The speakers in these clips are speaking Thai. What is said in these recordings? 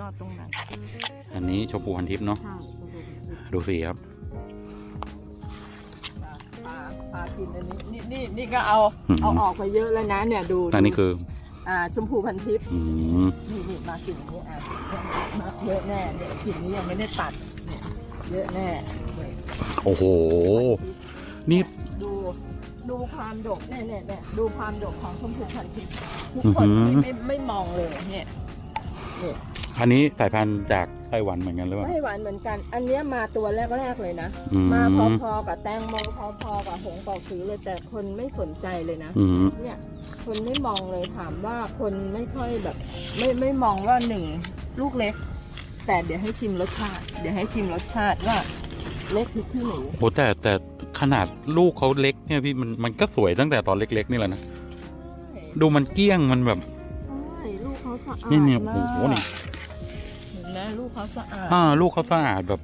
ยอดตรงไหนอันนี้ชมพูพันทิพย์เนาะใช่ชมพูพันทิพย์ดูสีครับปลาปลากินอันนี้นี่นี่นี่ก็เอาอืมเอาออกไปเยอะแล้วนะเนี่ยดูอันนี้คืออ่าชมพูพันทิพย์อืมนี่นี่มากินอย่างนี้อะมาเยอะแน่เนี่ยกลิ่นนี้ยังไม่ได้ตัดเนี่ยเยอะแน่เนี่ยโอ้โห นี่ดูดูความดกเนี่ยเนี่ยเนี่ยดูความดกของชมพูพันทิพย์ทุกคนไม่ไม่ไม่มองเลยเนี่ยเนี่ย อันนี้สายพันธุ์จากไต้หวันเหมือนกันหรือเปล่าไม่หวานเหมือนกัน อันเนี้ยมาตัวแรกๆเลยนะ อืม มาพอๆกับแตงโมพอๆกับหงส์เป่าซื้อเลยแต่คนไม่สนใจเลยนะ อืม เนี่ย คนไม่มองเลยถามว่าคนไม่ค่อยแบบ ไม่ไม่มองว่าหนึ่งลูกเล็ก แต่เดี๋ยวให้ชิมรสชาติ เดี๋ยวให้ชิมรสชาติว่าเล็กหรือพี่หนูโอ้แต่แต่ขนาดลูกเขาเล็กเนี่ยพี่มันมันก็สวยตั้งแต่ตอนเล็ก ๆ นี่แหละนะ ดูมันเกลี้ยงมันแบบใช่ลูกเขา สะอาดนี่เนี่ยมาโอ้กโหนี่ เห็นไหมลูกเขาสะอาดอ่าลูกเขาสะอาดแบบ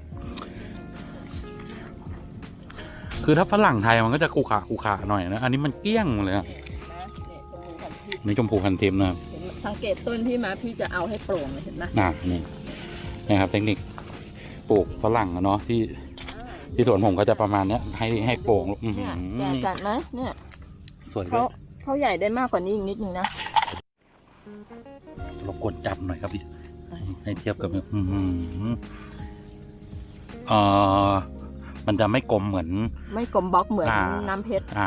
คือถ้าฝรั่งไทยมันก็จะขูขาขูขาหน่อยนะอันนี้มันเกลี้ยงเลยอะเนี่ยเห็นไหมเนี่ยชมพูพันธุ์นี่ชมพูพันทิพย์นะครับเห็นไหมสังเกตต้นพี่มาพี่จะเอาให้โปร่งเลยเห็นไหมอ่านี่นะครับ เทคนิคปลูกฝรั่งอะเนาะที่ที่สวนผมก็จะประมาณเนี้ยให้ให้โปร่งอือหืเนี่ยอแต่จัดไหมเนี่ยสวยเลเขายเขาใหญ่ได้มากกว่านี้อีกนิดนึงนะ รบกวนจับหน่อยครับพี่ให้เทียบกับอืมเอ่อมันจะไม่กลมเหมือน ไม่กลมบล็อกเหมือนอ่าน้ำเพชรอ่า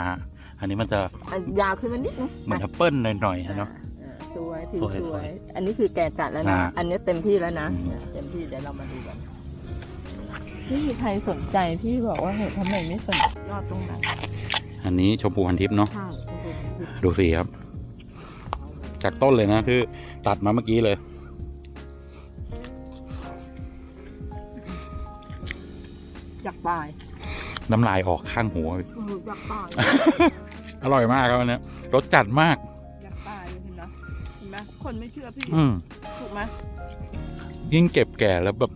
อันนี้มันจะอะยาวขึ้นมานิดนึงเหมือนแอปเปิ้ลหน่อยๆอะเนาะอ่าสวยผิวสวยสสววยยอันนี้คือแก่จัดแล้วนะอ่าอันนี้เต็มที่แล้วนะอืมอ่าเต็มที่เดี๋ยวเรามาดูกันไม่มีใครสนใจพี่บอกว่าเฮ้ยทำไมไม่สนใจยอดตรงไหนอันนี้ชมพูพันทิพย์เนาะใช่ชมพูพันทิพย์ดูสีครับ จากต้นเลยนะที่ ตัดมาเมื่อกี้เลย อยากตายน้ำลายออกข้างหัว เอออยากตาย อร่อยมากครับอันเนี้ยรสจัดมาก อยากตายเห็นไหมเห็นไหมคนไม่เชื่อพี่ อืมถูกไหมยิ่งเก็บแก่แล้วแบบ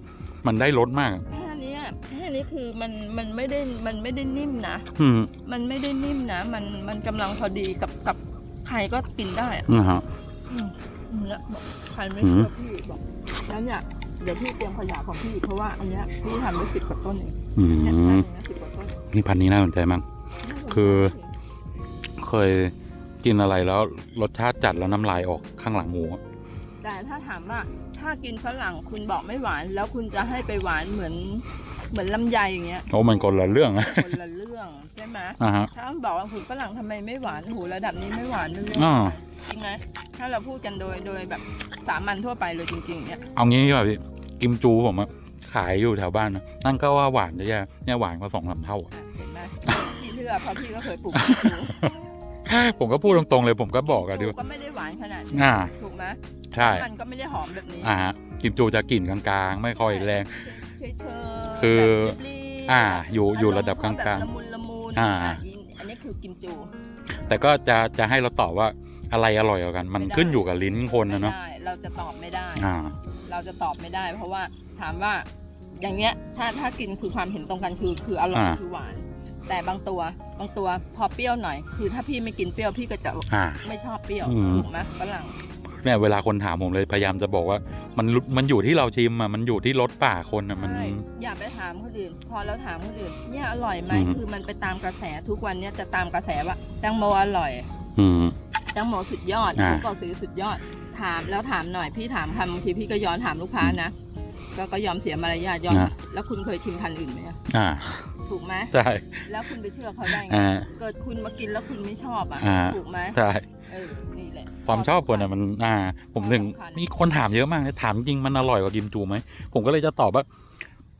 มันได้รสมาก แค่เนี้ยแค่นี้คือมันมันไม่ได้มันไม่ได้นิ่มนะ อืมมันไม่ได้นิ่มนะ มันมันกำลังพอดีกับกับใครก็กินได้อะ นะฮะ อืม เนี่ยบอกใครไม่เชื่อพี่บอกแล้วเนี่ยเดี๋ยวพี่เตรียมขยะของพี่เพราะว่าอันเนี้ยพี่ทำไว้สิบกว่าต้นเองอืเนี่ยมสิบกว่าต้นนี่พันธุ์นี้น่าสนใจมาก คือ เคยกินอะไรแล้วรสชาติจัดแล้วน้ำลายออกข้างหลังหมูอะแต่ถ้าถามว่าถ้ากินฝรั่งคุณบอกไม่หวาน แล้วคุณจะให้ไปหวานเหมือน เหมือนลำไยอย่างเงี้ย โอ้มันคนละเรื่องอะคนละเรื่องใช่ไหมอ่าฮะ ถ้าบอกว่าคุณฝรั่งทำไมไม่หวานหูระดับนี้ไม่หวานเลยอ่าจริงไหมถ้าเราพูดกันโดยโดยแบบสามัญทั่วไปเลยจริง ๆ เนี่ยเอางี้ดีกว่าพี่กิมจูผมอะขายอยู่แถวบ้านนะนั่นก็ว่าหวานจะแย่เนี่ยหวานกว่าสองสามเท่าอะ อะเห็นไหมพี่เชื่อเพราะพี่ก็เคยปลูกผมก็พูดตรงๆเลยผมก็บอกอะดิปลูกก็ไม่ได้หวานขนาดนี้อ่า ถูกไหมใช่ มันก็ไม่ได้หอมแบบนี้อ่าฮะกิมจูจะกลิ่นกลางๆ ไม่ค่อยแรง เฉยๆ คือแบบรีบๆอ่าอยู่อยู่ารมณ์ระดับกลางแบบละมุนละมุนอ่าะอันนี้คือกิมจูๆแต่ก็จะจะให้เราตอบว่าอะไรอร่อยกว่ากัน มันไม่ได้ขึ้นอยู่กับลิ้นคนนะเนาะไม่ได้เราจะตอบไม่ได้ อ่า เราจะตอบไม่ได้ เพราะว่าถามว่าอย่างเงี้ยถ้าถ้ากินคือความเห็นตรงกันคือคืออร่อยอ่า คือหวาน แต่บางตัวบางตัวพอเปรี้ยวหน่อย คือถ้าพี่ไม่กินเปรี้ยวพี่ก็จะอ่า ไม่ชอบเปรี้ยวอืม ถูกไหมฝรั่งเนี่ยเวลาคนถามผมเลยพยายามจะบอกว่า มันรู้มันอยู่ที่เราชิมอะมันอยู่ที่รสปากคนอะมัน ใช่อย่าไปถามคนอื่น พอเราถามคนอื่นเนี่ยอร่อยไหมอืม คือมันไปตามกระแสทุกวันเนี่ยจะตามกระแสว่าแตงโมอร่อยอืม แตงโมสุดยอดอ่าคุณก็ซื้อสุดยอด ถามแล้วถามหน่อยพี่ถามคำบางทีพี่ก็ย้อนถามลูกค้านะก็ก็ยอมเสียมารยาทยอมนะแล้วคุณเคยชิมพันธุ์อื่นไหมอะอ่าถูกไหมใช่แล้วคุณไปเชื่อเขาได้ไงอ่า เกิดคุณมากินแล้วคุณไม่ชอบอะอ่า ถูกไหมใช่ เออนี่ แหละความชอบคนอะมันอ่า ผมถึงสำคัญมีคนถามเยอะมากเลยถามจริงมันอร่อยกว่ากิมจูไหมผมก็เลยจะตอบว่า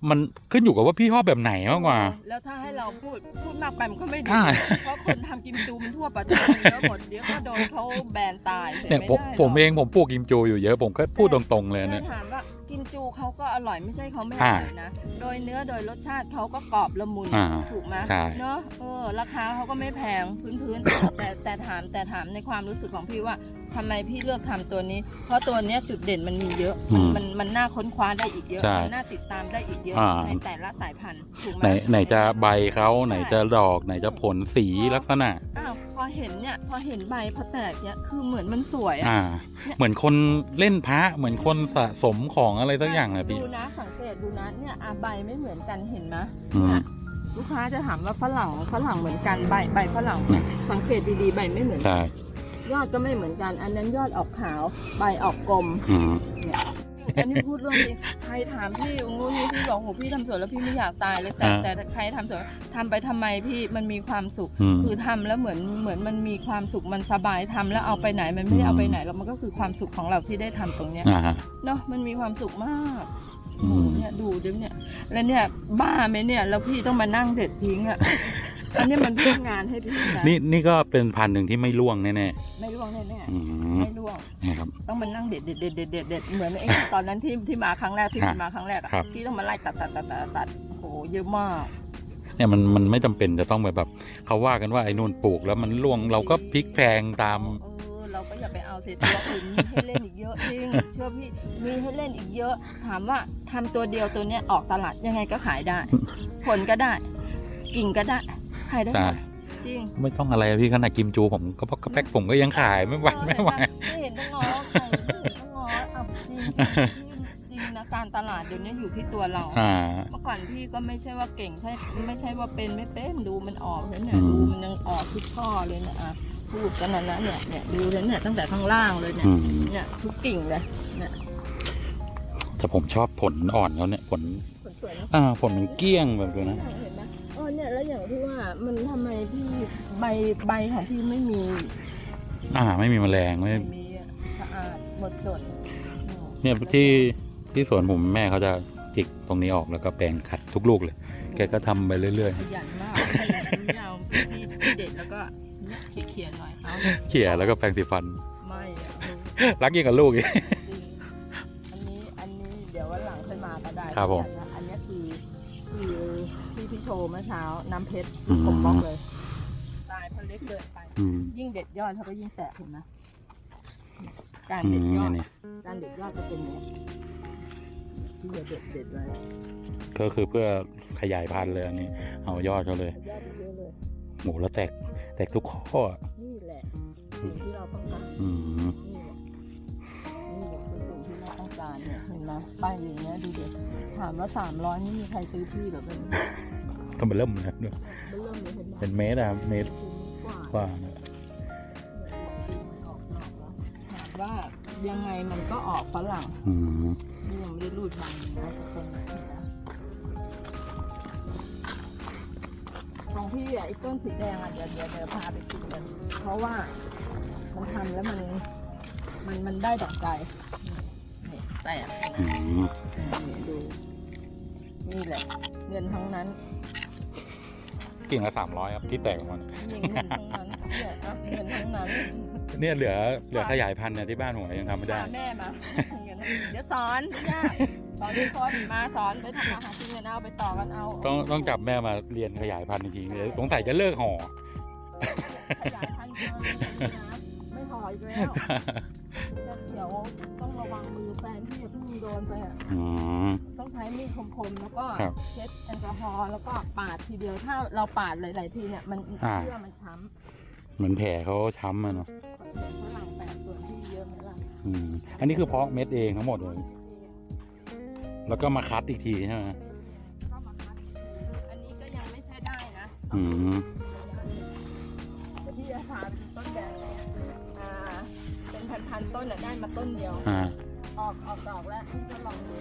มันขึ้นอยู่กับว่าพี่ชอบแบบไหนมากกว่า แล้วถ้าให้เราพูดพูดมากไปมันก็ไม่ดีอ่า เพราะคนทำกิมจูมันทั่วประเทศเยอะหมดเดี๋ยวก็โดนเขาแบนตายห็เนี่ยไม่ผมได้หรกผมเองผมปลูกกิมจูอยู่เยอะผมก็พูดตรงๆเลยถ้าเนี่ย ถามว่า กิมจูเขาก็อร่อยไม่ใช่เขาไม่ออ่าร่อยนะ โดยเนื้อโดยรสชาติเขาก็กรอบละมุนอ่าถูกไหมใช่ เนอะเออราคาเขาก็ไม่แพงพื้นๆ แต่แต่ถามแต่ถามในความรู้สึกของพี่ว่าทำไมพี่เลือกทำตัวนี้ เพราะตัวเนี้ยจุดเด่นมันมีเยอะมันอืมมันมันน่าค้นคว้าได้อีกเยอะใช่มันน่าติดตามได้อีกเยอะอ่า ในแต่ละสายพันธุ์ถูกไหม ไหนไหนจะใบเขาไหนจะดอกไหนจะผลสีลักษณะอ้าว พอเห็นเนี่ยพอเห็นใบพอแตกเนี่ยคือเหมือนมันสวยอะอ่า เหมือนคนเล่นพระเหมือนคนสะสมของอะไรสักอย่างอะพี่ ดูนะสังเกตดูนะเนี่ยอะใบไม่เหมือนกันเห็นไหมอืม เนี่ยลูกค้าจะถามว่าฝรั่งฝรั่งเหมือนกันใบใบฝรั่งอืมสังเกตดีๆใบไม่เหมือนกัน ใช่ยอดก็ไม่เหมือนกัน อันนั้นยอดออกขาว ใบออกกลมอืม เนี่ยอันนี้พูดเรื่องจริง ใครถามพี่งูนี่พี่บอกโหพี่ทำสวนแล้วพี่ไม่อยากตายเลยแต่อ่าแต่ใครทำสวนทำไปทำไมพี่มันมีความสุข อืมคือทำแล้วเหมือนเหมือนมันมีความสุขมันสบายทำแล้วเอาไปไหนมันไม่ได้เอาไปไหนแล้วมันก็คือความสุขของเราที่ได้ทำตรงเนี้ยอ่าฮะ เนาะมันมีความสุขมากอืโอ้มเนี่ยดูดิเนี่ยแล้วเนี่ยบ้าไหมเนี่ยแล้วพี่ต้องมานั่งเด็ดทิ้งอะ อันนี้มันเพื่องานให้พี่นะนี่นี่ก็เป็นพันธุ์หนึ่งที่ไม่ร่วงแน่ไม่ร่วงแน่ๆอืๆมไม่ร่วง นะครับ ต้องมานั่งเด็ดเด็ดเด็ดเด็ดเด็ดเด็ดเหมือนไอ้ตอนนั้นที่ที่มาครั้งแรกที่ครับพี่มาครั้งแรกอะครับ พี่ต้องมาไล่ตัดตัดตัดตัดตัดโอ้โหเยอะมากเนี่ยมันมันไม่จำเป็นจะต้องแบบแบบเขาว่ากันว่าไอ้นู่นปลูกแล้วมันร่วงเราก็พลิกแพลงตาม เออเราก็อย่าไปเอาเสียตัวอื่นมีให้เล่นอีกเยอะจริงเชื่อพี่มีให้เล่นอีกเยอะ ถามว่าทำตัวเดียวตัวเนี้ยออกตลาดยังไงก็ขายได้ ผลก็ได้ กิ่งก็ได้ ขายได้หมดใช่จริง ไม่ต้องอะไรอะพี่ขนาดกิมจูผมก็พกกระแป๊กผมก็ยังขายไม่ไหวไม่ไหวไม่เห็นต้องง้อใครไม่เห็นต้องง้ออะจริงจริงนะการตลาดเดี๋ยวนี้อยู่ที่ตัวเราอ่าเมื่อก่อนพี่ก็ไม่ใช่ว่าเก่งใช่ไม่ใช่ว่าเป็นไม่เป็นดูมันออกเลยเนี่ยอืมดูมันยังออกทุกข้อเลยเนี่ยอะพูดกันนะนะเนี่ยเนี่ยดูเลยเนี่ยตั้งแต่ข้างล่างเลยเนี่ยอืมเนี่ยทุกกิ่งเลยเนี่ยแต่ผมชอบผลอ่อนเขาเนี่ยผลผลสวยนะอ่าผลมันเกลี้ยงแบบนี้นะ เห็นไหมอ๋อเนี่ยแล้วอย่างที่ว่ามันทำไมพี่ใบใบของพี่ไม่มีอ่า ไม่มีแมลงไม่ไม่มีอะสะอาดหมดจดอืมเนี่ยที่ที่สวนผมแม่เขาจะจิกตรงนี้ออกแล้วก็แปรงขัดทุกลูกเลย แกก็ทำไปเรื่อย ขยันมากขยันไม่เอาพี่พี่เด็ดแล้วก็เนี่ยเขียนหน่อยเอาๆ เขี่ยแล้วก็แปรงสีฟัน ไม่อะดูรักยิ่งกับลูกอีก จริงอันนี้อันนี้เดี๋ยววันหลังค่อยมาก็ได้ครับผมนะอันนี้คือคือที่พี่ โชว์เมื่อเช้า น้ำเพชรอืม ผมบอกเลยตายเพราะเล็กเกินไป อืมยิ่งเด็ดยอดเขาก็ยิ่งแตกเห็นไหมการอืเด็ดมยอดนี่การเด็ดยอดจะเป็นอย่างนี้ที่จะเด็ดเด็ดไว้ก็คือเพื่อขยายพันธุ์เลยอันนี้ เอายอดเขาเลย ยอดเยอะเลย หมูแล้วแตก แตกทุกข้ออะนี่แหละสิ่งที่เราต้องการ อืมนี่แหละนี่แหละคือสิ่งที่เราต้องการเนี่ยเห็นไหมป้ายอย่างเงี้ยดูเด็ถามว่าสามร้อยนี่มีใครซื้อที่หรือเป็นก็มา เริ่มเลยด้วยเริ่มเลยเห็นไหมเป็นเมตรอะเมตรกว่ากว่านะออกดอกแล้วถามว่ายังไงมันก็ออกฝรั่งอืมนี่ยังไม่ได้รูดใบเลยนะแต่ต้นไหนนะของพี่อะไอ้ต้นสีแดงอะเดี๋ยวเดี๋ยวเดี๋ยวพาไปกินกันเพราะว่ามันทำแล้วมันมันมันได้ดอกใจนี่แตกอืมนี่ดูนี่แหละเงินทั้งนั้น กิ่งละสามร้อยครับที่แตกออกมายิงเงินทั้งนั้นเนี่ยอะเงินทั้งนั้นเนี่ยเหลือเหลือขยายพันธุ์เนี่ยที่บ้านผมยังทำไม่ได้ พาแม่มาเงินเดี๋ยวสอนไม่ยากสอนที่คนมาสอนไปทำมาหาที่เงินเอาไปต่อกันเอาต้องต้องจับแม่มาเรียนขยายพันธุ์จริงๆเลยสงสัยจะเลิกห่อ ขยายพันธุ์เพิ่มนะ ไม่พออีกแล้วแต่เดี๋ยวต้องระวังมือแฟนที่อย่าเพิ่งโดนไปอะอืม ต้องใช้มีดคมๆแล้วก็ครับเช็ดแอลกอฮอล์แล้วก็ปาดทีเดียวถ้าเราปาดหลายๆทีเนี่ยมันอ่าเยื่อมันช้ำเหมือนแผลเขาช้ำอะเนาะฝรั่งแปดส่วนที่เยอะไหมล่ะอืม อันนี้คือเพาะเม็ดเองทั้งหมดเลย แล้วก็มาคัดอีกทีใช่ไหมก็มาคัดอีกทีอันนี้ก็ยังไม่ใช่ได้นะอืมแต่ที่จะทานต้นแดงอ่าเป็น พันๆต้นแอะได้มาต้นเดียวออกออกดอกแล้วจะลองดู